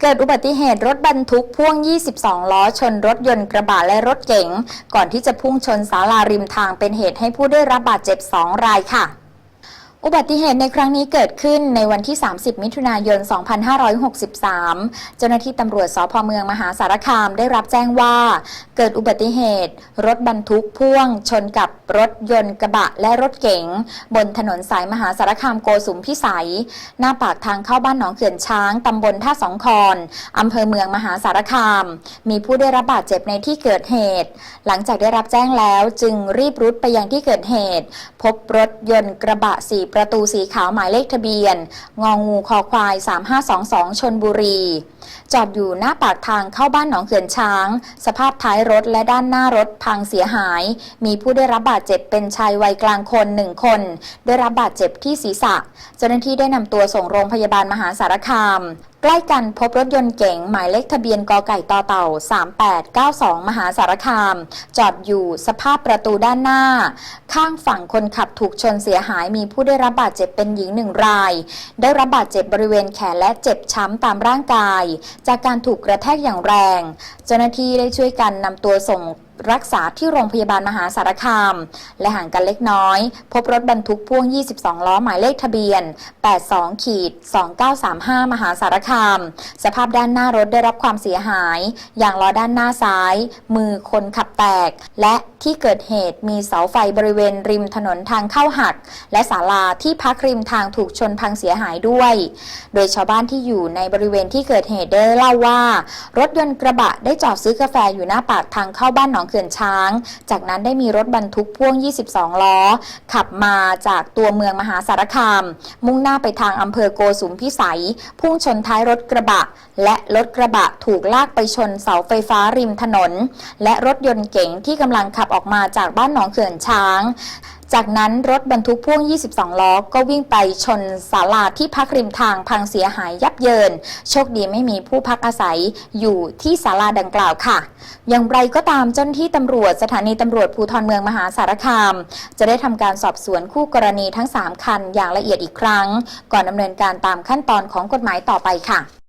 เกิดอุบัติเหตุรถบรรทุกพ่วง 22 ล้อ ชนรถยนต์กระบะและรถเก๋ง ก่อนที่จะพุ่งชนศาลาริมทางเป็นเหตุให้ผู้ได้รับบาดเจ็บ 2 รายค่ะ อุบัติเหตุในครั้งนี้เกิดขึ้นในวันที่ 30 มิถุนายน 2563 เจ้าหน้าที่ตำรวจสพเมืองมหาสารคามได้รับแจ้งว่า เกิดอุบัติเหตุ รถบรรทุกพ่วง ชนกับรถยนต์กระบะและรถเก๋ง บนถนนสายมหาสารคามโกสุมพิสัย หน้าปากทางเข้าบ้านหนองเขื่อนช้างตำบลท่าสองคอนอำเภอเมืองมหาสารคาม มีผู้ได้รับบาดเจ็บในที่เกิดเหตุ หลังจากได้รับแจ้งแล้วจึงรีบรุดไปยังที่เกิดเหตุ พบรถยนต์กระบะสีประตูสีขาวหมายเลขทะเบียน งองูคอควาย 3522 ชนบุรี จอดอยู่หน้าปากทางเข้าบ้านหนองเขื่อนช้าง สภาพท้ายรถและด้านหน้ารถพังเสียหาย มีผู้ได้รับบาดเจ็บเป็นชายวัยกลางคนหนึ่งคน ได้รับบาดเจ็บที่ศีรษะ เจ้าหน้าที่ได้นำตัวส่งโรงพยาบาลมหาสารคาม ใกล้กันพบรถยนต์เก๋งหมายเลขทะเบียนกไก่ต่อเต่า 3892 มหาสารคาม จอดอยู่สภาพประตูด้านหน้า ข้างฝั่งคนขับถูกชนเสียหายมีผู้ได้รับบาดเจ็บเป็นหญิงหนึ่งราย ได้รับบาดเจ็บบริเวณแขนและเจ็บช้ำตามร่างกาย จากการถูกกระแทกอย่างแรง เจ้าหน้าที่ได้ช่วยกันนำตัวส่งรักษาที่โรงพยาบาลมหาสารคาม และห่างกันเล็กน้อย พบรถบรรทุกพ่วง 22 ล้อหมายเลขทะเบียน 82ขีด2935 มหาสารคาม สภาพด้านหน้ารถได้รับความเสียหาย อย่างล้อด้านหน้าซ้าย มือคนขับแตก และที่เกิดเหตุมีเสาไฟบริเวณริมถนนทางเข้าหัก และศาลาที่พักริมทางถูกชนพังเสียหายด้วย โดยชาวบ้านที่อยู่ในบริเวณที่เกิดเหตุได้เล่าว่า รถยนต์กระบะได้จอดซื้อกาแฟอยู่หน้าปากทางเข้าบ้านหนองเขื่อนช้าง จากนั้นได้มีรถบรรทุกพ่วง 22 ล้อ ขับมาจากตัวเมืองมหาสารคาม มุ่งหน้าไปทางอำเภอโกสุมพิสัย พุ่งชนท้ายรถกระบะ และรถกระบะถูกลากไปชนเสาไฟฟ้าริมถนน และรถยนต์เก๋งที่กำลังขับออกมาจากบ้านหนองเขื่อนช้างจากนั้นรถบรรทุกพ่วง 22 ล้อ ก็วิ่งไปชนศาลาที่พักริมทางพังเสียหายยับเยิน โชคดีไม่มีผู้พักอาศัยอยู่ที่ศาลาดังกล่าวค่ะ อย่างไรก็ตามเจ้าหน้าที่ตำรวจสถานีตำรวจภูธรเมืองมหาสารคาม จะได้ทำการสอบสวนคู่กรณีทั้ง 3 คันอย่างละเอียดอีกครั้ง ก่อนดำเนินการตามขั้นตอนของกฎหมายต่อไปค่ะ